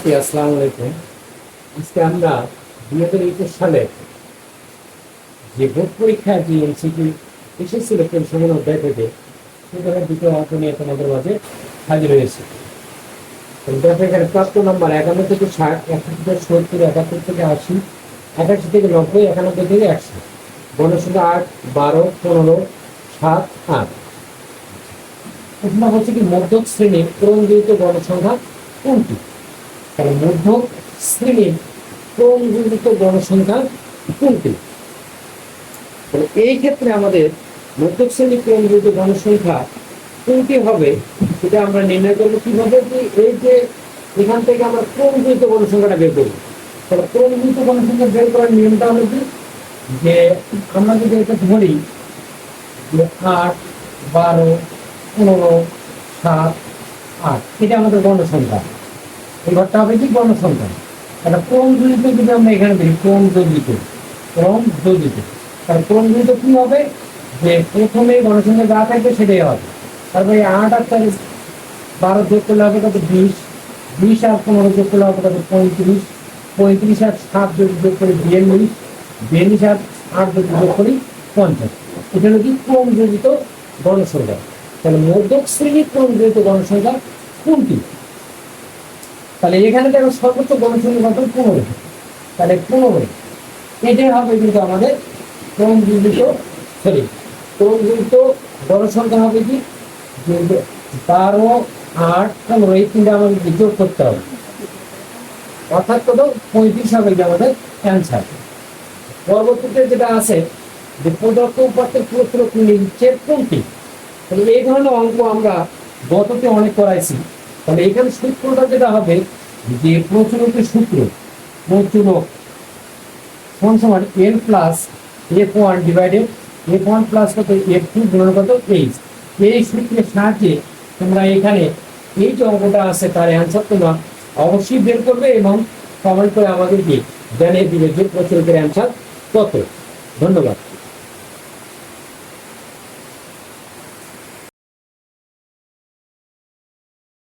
শিক্ষার্থী আসসালামু আলাইকুম। আজকে আমরা দুই হাজার একুশ সালে যে বোর্ড পরীক্ষায় যে এমসিকিউ এসেছিল পরিসংখ্যান অধ্যায় থেকে সেখানে দুটো অঙ্ক নিয়ে তোমাদের মাঝে হাজির হয়েছে। এখানে প্রাপ্ত নাম্বার একান্ন থেকে ষাট, একাশি থেকে সত্তর, একাত্তর থেকে আশি, একাশি থেকে নব্বই, একানব্বই থেকে একশো। গণসংখ্যা আট, বারো, পনেরো, সাত, আট। প্রশ্ন হচ্ছে কি মধ্যক শ্রেণির ক্রমযুক্ত গণসংখ্যা কোনটি? তাহলে মধ্যক শ্রেণির ক্রমযুক্ত গণসংখ্যা কোনটি এই ক্ষেত্রে আমাদের মধ্যক শ্রেণির ক্রমযুক্ত জনসংখ্যা কোনটি হবে, সেটা আমরা নির্ণয় করব কীভাবে এই যে এখান থেকে আমরা ক্রমযুক্ত জনসংখ্যাটা বের করব। তাহলে ক্রমযুক্ত জনসংখ্যা বের করার নিয়মটা হলো কি? যে আমরা যদি এটা ধরি যে আট, বারো, পনেরো, সাত, আট, এটা আমাদের গণসংখ্যা। এই ঘরটা হবে কি গণসংখ্যা একটা ক্রম জড়িত যদি আমরা এখানে দেখি ক্রম জড়িত ক্রম জড়িত তাহলে ক্রম জড়িত কি হবে? যে প্রথমে গণসংখ্যা যা থাকবে সেটাই হবে। তারপরে আট আর চার বারো যোগ করলে হবে কত? বিশ। বিশ আর পনেরো যোগ করলে হবে কত? পঁয়ত্রিশ। পঁয়ত্রিশ আর সাত যোগ যোগ করি, বিয়াল্লিশ। বিয়াল্লিশ আর আট যোগ যোগ করি, পঞ্চাশ। এটা হলো কি? ক্রম জড়িত গণসংখ্যা? তাহলে মধ্যক শ্রেণির ক্রমযুক্ত গণসংখ্যা? কোনটি? তাহলে এখানে দেখো সর্বোচ্চ গণসংখ্যা কত পনেরো। তাহলে পনেরো। এটাই হবে কিন্তু আমাদের ক্রমযুক্ত সরি ক্রমযুক্ত গণসংখ্যা হবে কি? বারো, আট, পনেরো, এই তিনটা আমাদের যোগ করতে হবে। অর্থাৎ কত? পঁয়ত্রিশ হবে কি আমাদের অ্যান্সার। পরবর্তীতে যেটা আছে, যে প্রদত্ত উপাত্তের পুরোত্র নিচের কোনটি? তাহলে এই ধরনের অঙ্ক আমরা গততে অনেক করাইছি। তাহলে এখানে সূত্রটা যেটা হবে, যে প্রচুরকের সূত্র প্রচুরক কোন সমান? N plus F one divided F one plus কত? এফ টু গুণন কত? এইচ এই সূত্রের সাহায্যে তোমরা এখানে এই যে অঙ্কটা আছে, তার অ্যান্সার তোমরা অবশ্যই বের করবে এবং কমেন্ট করে আমাদেরকে জানিয়ে দিবে যে প্রচুরকের অ্যান্সার কত। ধন্যবাদ।